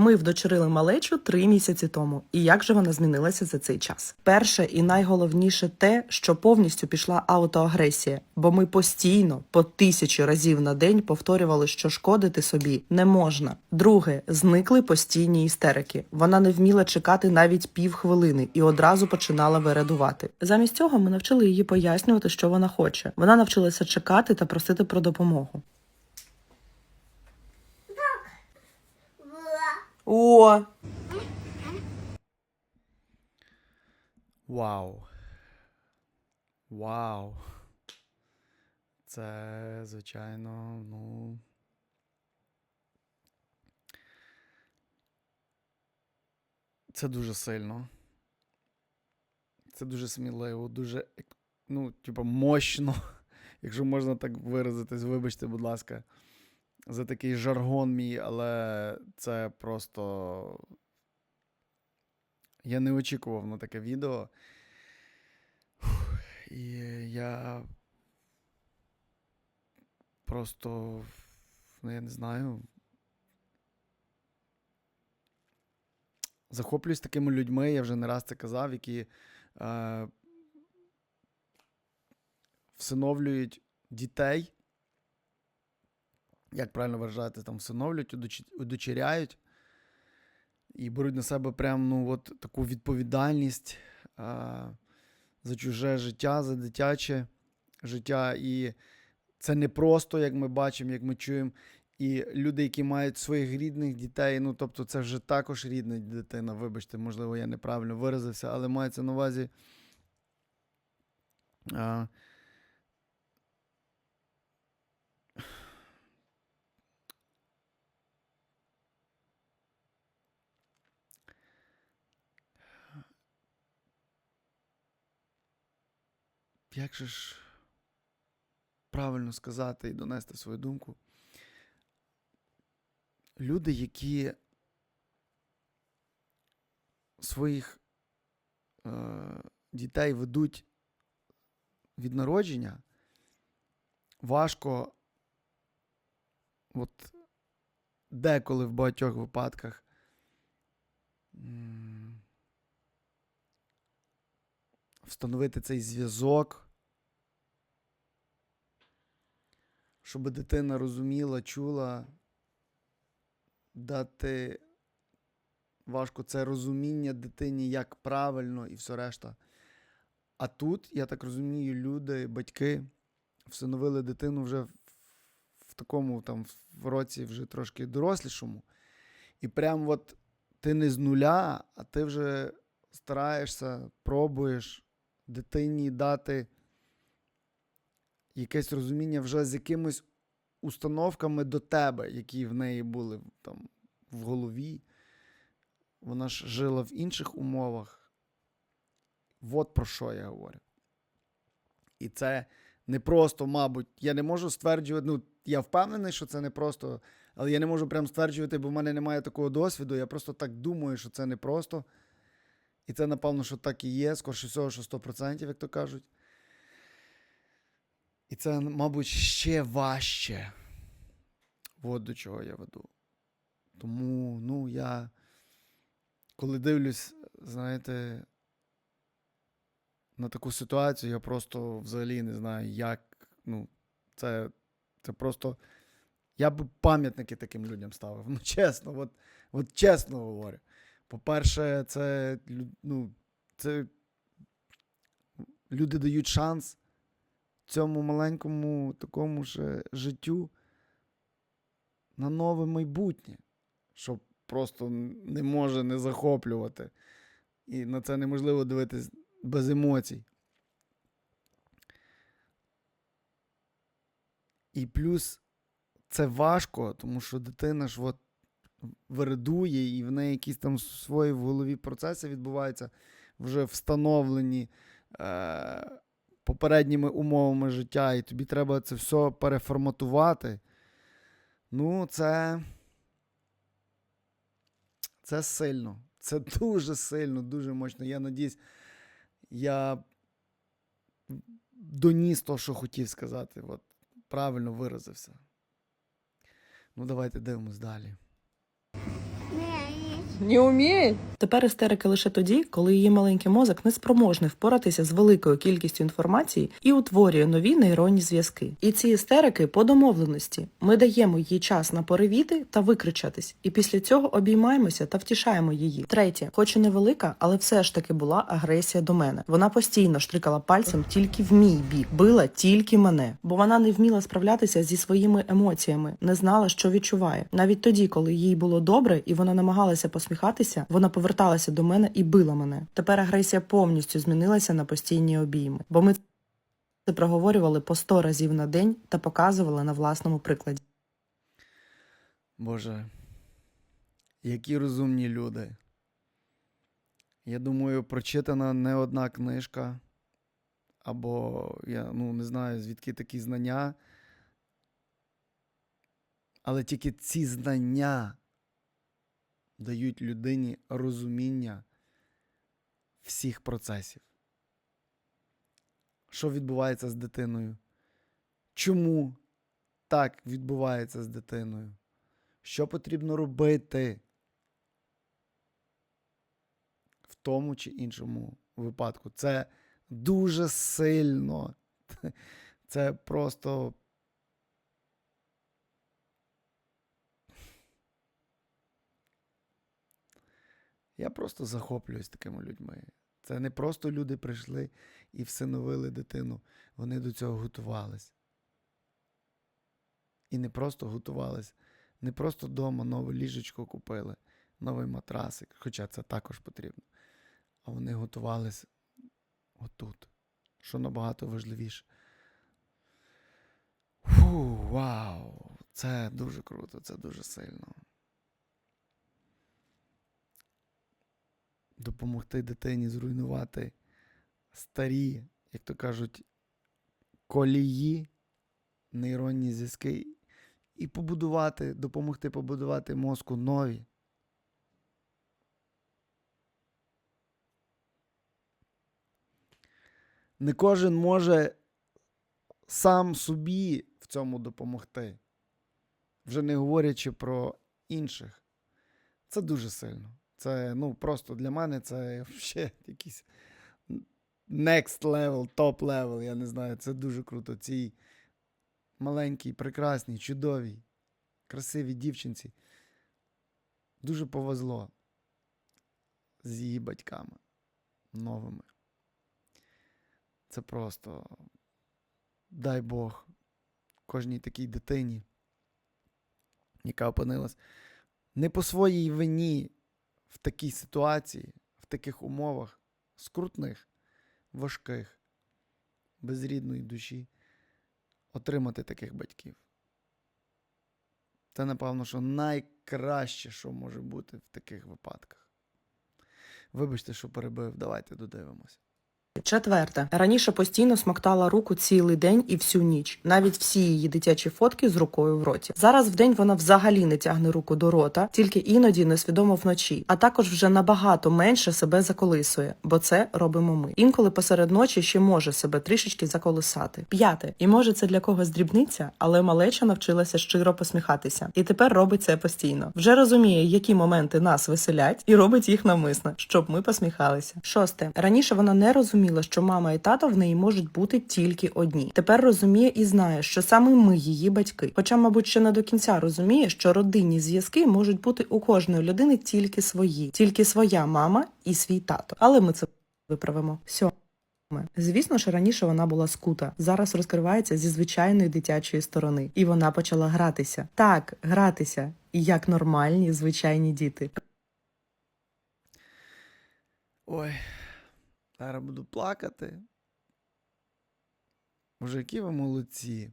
Ми вдочерили малечу три місяці тому. І як же вона змінилася за цей час? Перше і найголовніше те, що повністю пішла аутоагресія, бо ми постійно по тисячі разів на день повторювали, що шкодити собі не можна. Друге, зникли постійні істерики. Вона не вміла чекати навіть півхвилини і одразу починала вередувати. Замість цього ми навчили її пояснювати, що вона хоче. Вона навчилася чекати та просити про допомогу. О, Вау. Вау. Це, звичайно, ну. Це дуже сильно. Це дуже сміливо, дуже, ну, типа, мощно, якщо можна так виразитись, вибачте, будь ласка, за такий жаргон мій, але це просто. Я не очікував на таке відео. І я просто, ну, я не знаю. Захоплююсь такими людьми, я вже не раз це казав, які е, всиновлюють дітей. Як правильно виражати, там всиновлюють, удочеряють і беруть на себе прям ну, от, таку відповідальність а, за чуже життя, за дитяче життя. І це не просто, як ми бачимо, як ми чуємо. І люди, які мають своїх рідних дітей, ну тобто це вже також рідна дитина, вибачте, можливо, я неправильно виразився, але мається на увазі. А, як же ж правильно сказати і донести свою думку? Люди, які своїх е, дітей ведуть від народження, важко, от деколи в багатьох випадках. Встановити цей зв'язок, щоб дитина розуміла, чула, дати важко це розуміння дитині, як правильно і все решта. А тут, я так розумію, люди, батьки всиновили дитину вже в такому там в році вже трошки дорослішому. І прям от ти не з нуля, а ти вже стараєшся, пробуєш дитині дати якесь розуміння вже з якимись установками до тебе, які в неї були там в голові. Вона ж жила в інших умовах. От про що я говорю. І це не просто, мабуть, я не можу стверджувати. Ну, я впевнений, що це не просто, але я не можу прям стверджувати, бо в мене немає такого досвіду. Я просто так думаю, що це не просто. І це, напевно, що так і є, скорше всього, що 100%, як то кажуть. І це, мабуть, ще важче. От до чого я веду. Тому, ну, я, коли дивлюсь, знаєте, на таку ситуацію, я просто взагалі не знаю, як. Ну, це, це просто. Я б пам'ятники таким людям ставив. Ну, чесно, от, от чесно говорю. По-перше, це, ну, це люди дають шанс цьому маленькому такому ж життю на нове майбутнє, що просто не може не захоплювати. І на це неможливо дивитись без емоцій. І плюс це важко, тому що дитина ж от вирадує, і в неї якісь там свої в голові процеси відбуваються, вже встановлені е, попередніми умовами життя, і тобі треба це все переформатувати. Ну, це. Це сильно. Це дуже сильно, дуже мощно. Я надіюсь, я доніс то, що хотів сказати. От, правильно виразився. Ну, давайте дивимось далі. Не, умеет? Тепер істерика лише тоді, коли її маленький мозок не спроможний впоратися з великою кількістю інформації і утворює нові нейронні зв'язки. І ці істерики по домовленості. Ми даємо їй час на поривіти та викричатись, і після цього обіймаємося та втішаємо її. Третє, хоч і невелика, але все ж таки була агресія до мене. Вона постійно штрикала пальцем тільки в мій бік, била тільки мене, бо вона не вміла справлятися зі своїми емоціями, не знала, що відчуває. Навіть тоді, коли їй було добре, і вона намагалася посміхатися, вона поверталася до мене і била мене. Тепер агресія повністю змінилася на постійні обійми, бо ми це проговорювали по сто разів на день та показували на власному прикладі. Боже, які розумні люди. Я думаю, прочитана не одна книжка, або я ну, не знаю, звідки такі знання. Але тільки ці знання дають людині розуміння всіх процесів. Що відбувається з дитиною? Чому так відбувається з дитиною? Що потрібно робити в тому чи іншому випадку? Це дуже сильно. Це просто. Я просто захоплююсь такими людьми. Це не просто люди прийшли і всиновили дитину. Вони до цього готувались. І не просто готувались, не просто вдома нове ліжечко купили, новий матрасик, хоча це також потрібно. А вони готувались отут, що набагато важливіше. Фу, вау! Це дуже круто, це дуже сильно. Допомогти дитині зруйнувати старі, як то кажуть, колії, нейронні зв'язки і побудувати, допомогти побудувати мозку нові. Не кожен може сам собі в цьому допомогти, вже не говорячи про інших. Це дуже сильно. Це ну, просто для мене це ще якийсь next level, top level, я не знаю. Це дуже круто. Цій маленькій, прекрасній, чудовій, красивій дівчинці. Дуже повезло з її батьками новими. Це просто дай Бог кожній такій дитині, яка опинилась не по своїй вині в такій ситуації, в таких умовах, скрутних, важких, без рідної душі, отримати таких батьків. Це, напевно, що найкраще, що може бути в таких випадках. Вибачте, що перебив, давайте додивимося. Четверте, раніше постійно смоктала руку цілий день і всю ніч, навіть всі її дитячі фотки з рукою в роті. Зараз в день вона взагалі не тягне руку до рота, тільки іноді несвідомо вночі, а також вже набагато менше себе заколисує, бо це робимо ми. Інколи посеред ночі ще може себе трішечки заколисати. П'яте, і може це для когось дрібниця, але малеча навчилася щиро посміхатися, і тепер робить це постійно. Вже розуміє, які моменти нас веселять, і робить їх навмисно, щоб ми посміхалися. Шосте раніше вона не розуміла, що мама і тато в неї можуть бути тільки одні. Тепер розуміє і знає, що саме ми її батьки. Хоча, мабуть, ще не до кінця розуміє, що родинні зв'язки можуть бути у кожної людини тільки свої, тільки своя мама і свій тато. Але ми це виправимо. Сьоме. Звісно ж, раніше вона була скута. Зараз розкривається зі звичайної дитячої сторони, і вона почала гратися. Так, гратися, як нормальні звичайні діти. Ой, зараз буду плакати. Які ви молодці.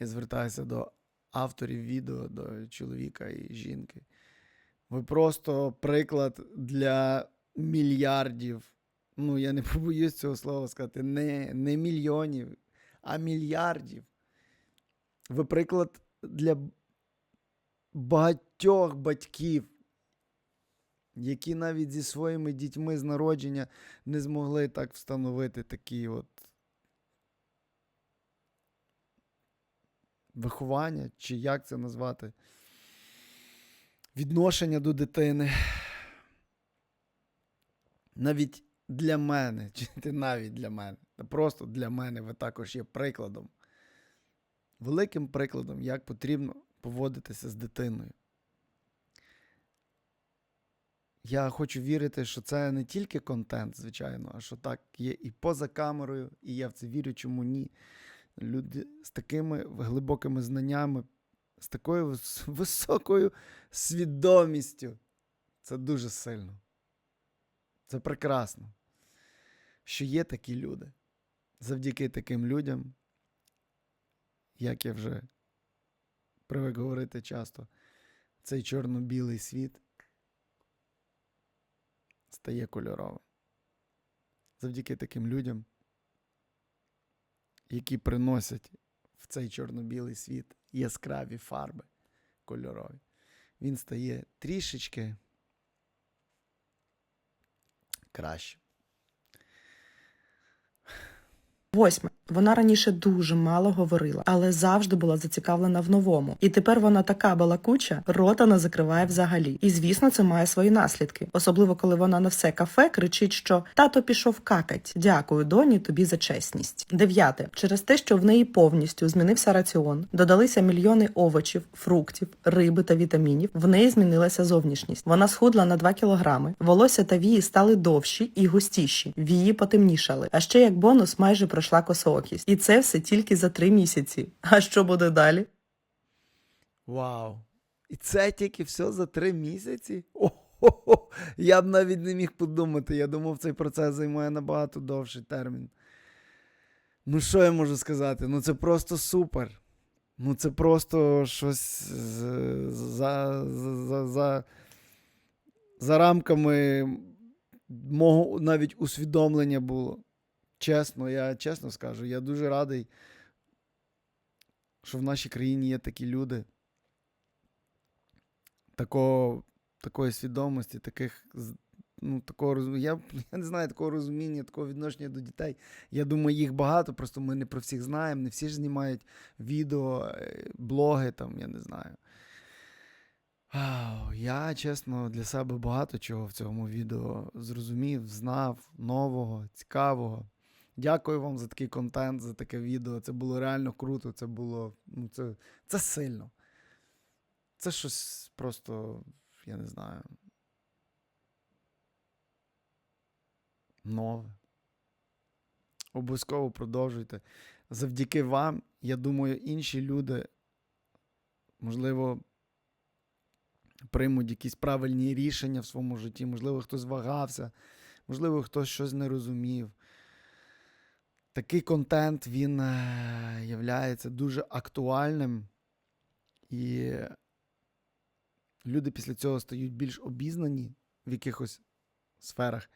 Я звертаюся до авторів відео, до чоловіка і жінки. Ви просто приклад для мільярдів. Ну, я не побоюсь цього слова сказати, не, не мільйонів, а мільярдів. Ви приклад для багатьох батьків, які навіть зі своїми дітьми з народження не змогли так встановити такі от виховання, чи як це назвати. відношення до дитини. Навіть для мене, чи не навіть для мене, та просто для мене ви також є прикладом. Великим прикладом, як потрібно поводитися з дитиною. Я хочу вірити, що це не тільки контент, звичайно, а що так є і поза камерою, і я в це вірю, чому ні. Люди з такими глибокими знаннями, з такою високою свідомістю. Це дуже сильно. Це прекрасно, що є такі люди. Завдяки таким людям, як я вже привик говорити часто, цей чорно-білий світ стає кольоровим. Завдяки таким людям, які приносять в цей чорно-білий світ яскраві фарби кольорові. Він стає трішечки краще. Восьме. Вона раніше дуже мало говорила, але завжди була зацікавлена в новому. І тепер вона така балакуча, рота не закриває взагалі. І звісно, це має свої наслідки, особливо коли вона на все кафе кричить, що тато пішов какать. Дякую, доні, тобі за чесність. Дев'яте. Через те, що в неї повністю змінився раціон, додалися мільйони овочів, фруктів, риби та вітамінів. В неї змінилася зовнішність. Вона схудла на 2 кілограми. Волосся та вії стали довші і густіші. Вії потемнішали. А ще як бонус майже пройшла косоокість. І це все тільки за три місяці. А що буде далі? Вау! І це тільки все за три місяці? О-хо-хо! Я б навіть не міг подумати. Я думав, цей процес займає набагато довший термін. Ну, що я можу сказати? Ну, це просто супер. Ну, це просто щось за, за, за, за, за рамками мого навіть усвідомлення було. Чесно, я чесно скажу, я дуже радий, що в нашій країні є такі люди такого, такої свідомості, таких, ну, такого я, я не знаю такого розуміння, такого відношення до дітей. Я думаю, їх багато, просто ми не про всіх знаємо, не всі ж знімають відео, е, блоги там, я не знаю. Я, чесно, для себе багато чого в цьому відео зрозумів, знав, нового, цікавого. Дякую вам за такий контент, за таке відео. Це було реально круто. Це було. Ну, це, це сильно. Це щось просто, я не знаю. Нове. Обов'язково продовжуйте. Завдяки вам, я думаю, інші люди, можливо, приймуть якісь правильні рішення в своєму житті. Можливо, хтось вагався, можливо, хтось щось не розумів. Такий контент він е, являється дуже актуальним, і люди після цього стають більш обізнані в якихось сферах.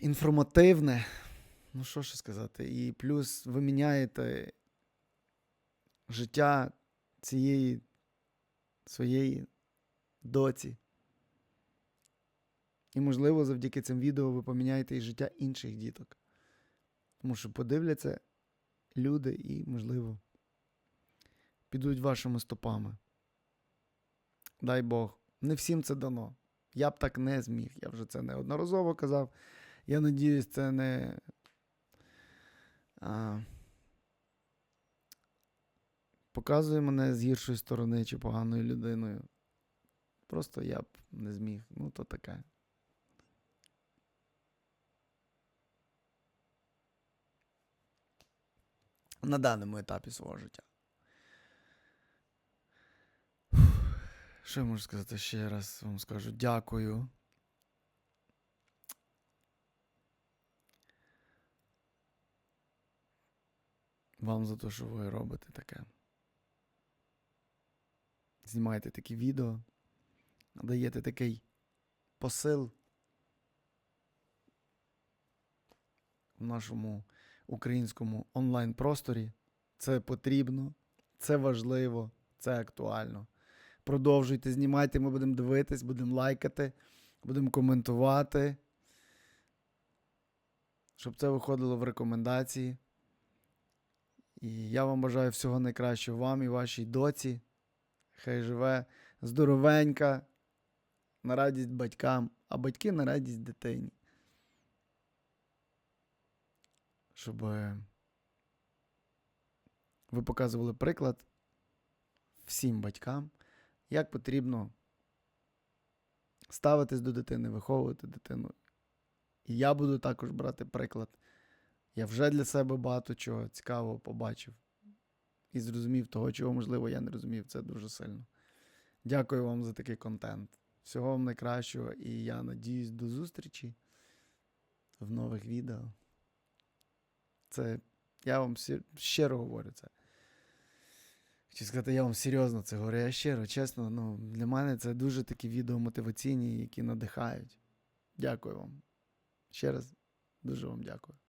Інформативне. Ну, що ще сказати? І плюс ви міняєте життя цієї своєї доці. І, можливо, завдяки цим відео ви поміняєте і життя інших діток. Тому що подивляться люди і, можливо, підуть вашими стопами. Дай Бог. Не всім це дано. Я б так не зміг. Я вже це неодноразово казав. Я надіюсь, це не. А, показує мене з гіршої сторони чи поганою людиною. Просто я б не зміг. Ну, то таке. На даному етапі свого життя. Що я можу сказати ще раз вам скажу дякую. Вам за те, що ви робите таке. Знімаєте такі відео, даєте такий посил в нашому українському онлайн-просторі. Це потрібно, це важливо, це актуально. Продовжуйте, знімайте, ми будемо дивитись, будемо лайкати, будемо коментувати. Щоб це виходило в рекомендації. І я вам бажаю всього найкращого вам і вашій доці. Хай живе здоровенька, на радість батькам, а батьки на радість дитині. Щоб е, ви показували приклад всім батькам, як потрібно ставитись до дитини, виховувати дитину. І я буду також брати приклад. Я вже для себе багато чого цікавого побачив і зрозумів того, чого, можливо, я не розумів. Це дуже сильно. Дякую вам за такий контент. Всього вам найкращого, і я надіюсь до зустрічі в нових відео. Це я вам щиро говорю це. Хочу сказати, я вам серйозно це говорю. Я щиро, чесно, ну, для мене це дуже такі відео мотиваційні, які надихають. Дякую вам. Ще раз дуже вам дякую.